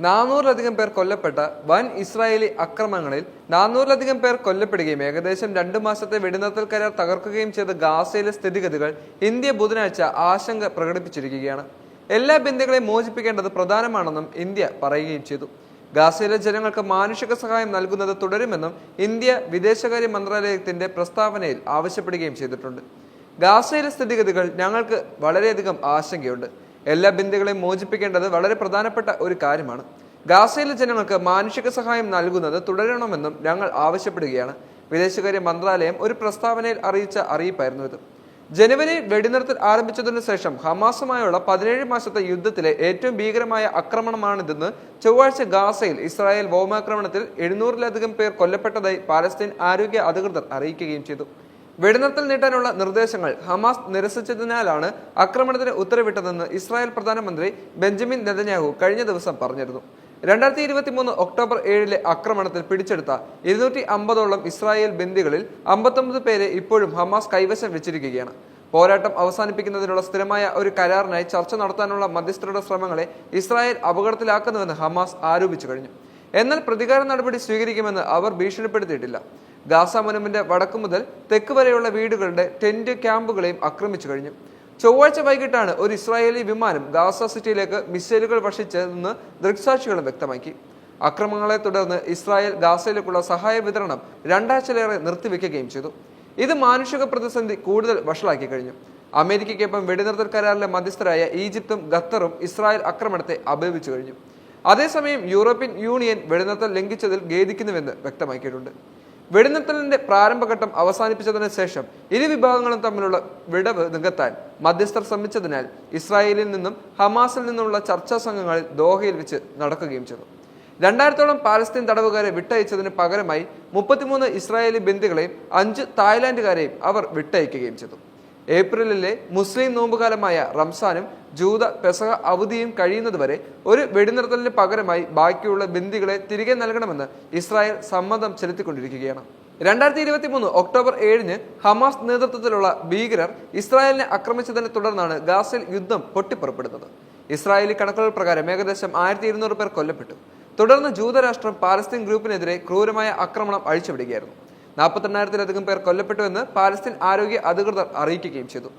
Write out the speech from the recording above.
നാനൂറിലധികം പേർ കൊല്ലപ്പെട്ട വൻ ഇസ്രായേലി ആക്രമണങ്ങളിൽ നാനൂറിലധികം പേർ കൊല്ലപ്പെടുകയും ഏകദേശം രണ്ടു മാസത്തെ വെടിനിർത്തൽ കരാർ തകർക്കുകയും ചെയ്ത ഗാസയിലെ സ്ഥിതിഗതികൾ ഇന്ത്യ ബുധനാഴ്ച ആശങ്ക പ്രകടിപ്പിച്ചിരിക്കുകയാണ്. എല്ലാ ബന്ദികളെയും മോചിപ്പിക്കേണ്ടത് പ്രധാനമാണെന്നും ഇന്ത്യ പറയുകയും ചെയ്തു. ഗാസയിലെ ജനങ്ങൾക്ക് മാനുഷിക സഹായം നൽകുന്നത് തുടരുമെന്നും ഇന്ത്യ വിദേശകാര്യ മന്ത്രാലയത്തിന്റെ പ്രസ്താവനയിൽ ആവശ്യപ്പെടുകയും ചെയ്തിട്ടുണ്ട്. ഗാസയിലെ സ്ഥിതിഗതികൾ ഞങ്ങൾക്ക് വളരെയധികം ആശങ്കയുണ്ട്. എല്ലാ ബന്ദികളെയും മോചിപ്പിക്കേണ്ടത് വളരെ പ്രധാനപ്പെട്ട ഒരു കാര്യമാണ്. ഗാസയിലെ ജനങ്ങൾക്ക് മാനുഷിക സഹായം നൽകുന്നത് തുടരണമെന്നും ഞങ്ങൾ ആവശ്യപ്പെടുകയാണ്. വിദേശകാര്യ മന്ത്രാലയം ഒരു പ്രസ്താവനയിൽ അറിയിച്ച അറിയിപ്പായിരുന്നു ഇത്. ജനുവരി വെടിനിർത്തൽ ആരംഭിച്ചതിനു ശേഷം ഹമാസുമായുള്ള പതിനേഴ് മാസത്തെ യുദ്ധത്തിലെ ഏറ്റവും ഭീകരമായ ആക്രമണമാണിതെന്ന് ചൊവ്വാഴ്ച ഗാസയിൽ ഇസ്രായേൽ വ്യോമാക്രമണത്തിൽ എഴുന്നൂറിലധികം പേർ കൊല്ലപ്പെട്ടതായി പാലസ്തീൻ ആരോഗ്യ അധികൃതർ അറിയിക്കുകയും ചെയ്തു. വെടിനിർത്തൽ നീട്ടാനുള്ള നിർദ്ദേശങ്ങൾ ഹമാസ് നിരസിച്ചതിനാലാണ് ആക്രമണത്തിന് ഉത്തരവിട്ടതെന്ന് ഇസ്രായേൽ പ്രധാനമന്ത്രി ബെഞ്ചമിൻ നെതന്യാഹു കഴിഞ്ഞ ദിവസം പറഞ്ഞിരുന്നു. രണ്ടായിരത്തി ഇരുപത്തി മൂന്ന് ഒക്ടോബർ ഏഴിലെ ആക്രമണത്തിൽ പിടിച്ചെടുത്ത ഇരുന്നൂറ്റി അമ്പതോളം ഇസ്രായേൽ ബന്ദികളിൽ അമ്പത്തൊമ്പത് പേരെ ഇപ്പോഴും ഹമാസ് കൈവശം വെച്ചിരിക്കുകയാണ്. പോരാട്ടം അവസാനിപ്പിക്കുന്നതിനുള്ള സ്ഥിരമായ ഒരു കരാറിനായി ചർച്ച നടത്താനുള്ള മധ്യസ്ഥരുടെ ശ്രമങ്ങളെ ഇസ്രായേൽ അപകടത്തിലാക്കുന്നുവെന്ന് ഹമാസ് ആരോപിച്ചു കഴിഞ്ഞു. എന്നാൽ പ്രതികാര നടപടി സ്വീകരിക്കുമെന്ന് അവർ ഭീഷണിപ്പെടുത്തിയിട്ടില്ല. ഗാസ മുനമിന്റെ വടക്കു മുതൽ തെക്ക് വരെയുള്ള വീടുകളുടെ ടെന്റ് ക്യാമ്പുകളെയും ആക്രമിച്ചു കഴിഞ്ഞു. ചൊവ്വാഴ്ച വൈകിട്ടാണ് ഒരു ഇസ്രായേലി വിമാനം ഗാസ സിറ്റിയിലേക്ക് മിസൈലുകൾ വർഷിച്ചതെന്ന് ദൃക്സാക്ഷികളും വ്യക്തമാക്കി. അക്രമങ്ങളെ തുടർന്ന് ഇസ്രായേൽ ഗാസയിലേക്കുള്ള സഹായ വിതരണം രണ്ടാഴ്ചയിലേറെ നിർത്തിവെക്കുകയും ചെയ്തു. ഇത് മാനുഷിക പ്രതിസന്ധി കൂടുതൽ വഷളാക്കി കഴിഞ്ഞു. അമേരിക്കയ്ക്കൊപ്പം വെടിനിർത്തൽ കരാറിലെ മധ്യസ്ഥരായ ഈജിപ്തും ഖത്തറും ഇസ്രായേൽ ആക്രമണത്തെ അപേപിച്ചു കഴിഞ്ഞു. അതേസമയം യൂറോപ്യൻ യൂണിയൻ വെടിനിർത്തൽ ലംഘിച്ചതിൽ ഖേദിക്കുന്നുവെന്ന് വ്യക്തമാക്കിയിട്ടുണ്ട്. വെടിനിർത്തലിന്റെ പ്രാരംഭഘട്ടം അവസാനിപ്പിച്ചതിന് ശേഷം ഇരു വിഭാഗങ്ങളും തമ്മിലുള്ള വിടവ് നികത്താൻ മധ്യസ്ഥർ ശ്രമിച്ചതിനാൽ ഇസ്രായേലിൽ നിന്നും ഹമാസിൽ നിന്നുമുള്ള ചർച്ചാ സംഘങ്ങളിൽ ദോഹയിൽ വെച്ച് നടക്കുകയും ചെയ്തു. രണ്ടായിരത്തോളം പാലസ്തീൻ തടവുകാരെ വിട്ടയച്ചതിന് പകരമായി മുപ്പത്തിമൂന്ന് ഇസ്രായേലി ബന്ദികളെയും അഞ്ച് തായ്ലാന്റുകാരെയും അവർ വിട്ടയക്കുകയും ചെയ്തു. ഏപ്രിലിലെ മുസ്ലിം നോമ്പുകാലമായ റംസാനും ജൂത പെസഹ അവധിയും കഴിയുന്നതുവരെ ഒരു വെടിനിർത്തലിന് പകരമായി ബാക്കിയുള്ള ബന്ദികളെ തിരികെ നൽകണമെന്ന് ഇസ്രായേൽ സമ്മതം ചെലുത്തിക്കൊണ്ടിരിക്കുകയാണ്. രണ്ടായിരത്തി ഇരുപത്തി മൂന്ന് ഒക്ടോബർ ഏഴിന് ഹമാസ് നേതൃത്വത്തിലുള്ള ഭീകരർ ഇസ്രായേലിനെ ആക്രമിച്ചതിനെ തുടർന്നാണ് ഗാസയിൽ യുദ്ധം പൊട്ടിപ്പുറപ്പെടുന്നത്. ഇസ്രായേലി കണക്കുകൾ പ്രകാരം ഏകദേശം ആയിരത്തി ഇരുന്നൂറ് പേർ കൊല്ലപ്പെട്ടു. തുടർന്ന് ജൂതരാഷ്ട്രം പാലസ്തീൻ ഗ്രൂപ്പിനെതിരെ ക്രൂരമായ ആക്രമണം അഴിച്ചുവിടുകയായിരുന്നു. നാൽപ്പത്തെണ്ണായിരത്തിലധികം പേർ കൊല്ലപ്പെട്ടുവെന്ന് പാലസ്തീൻ ആരോഗ്യ അധികൃതർ അറിയിക്കുകയും ചെയ്തു.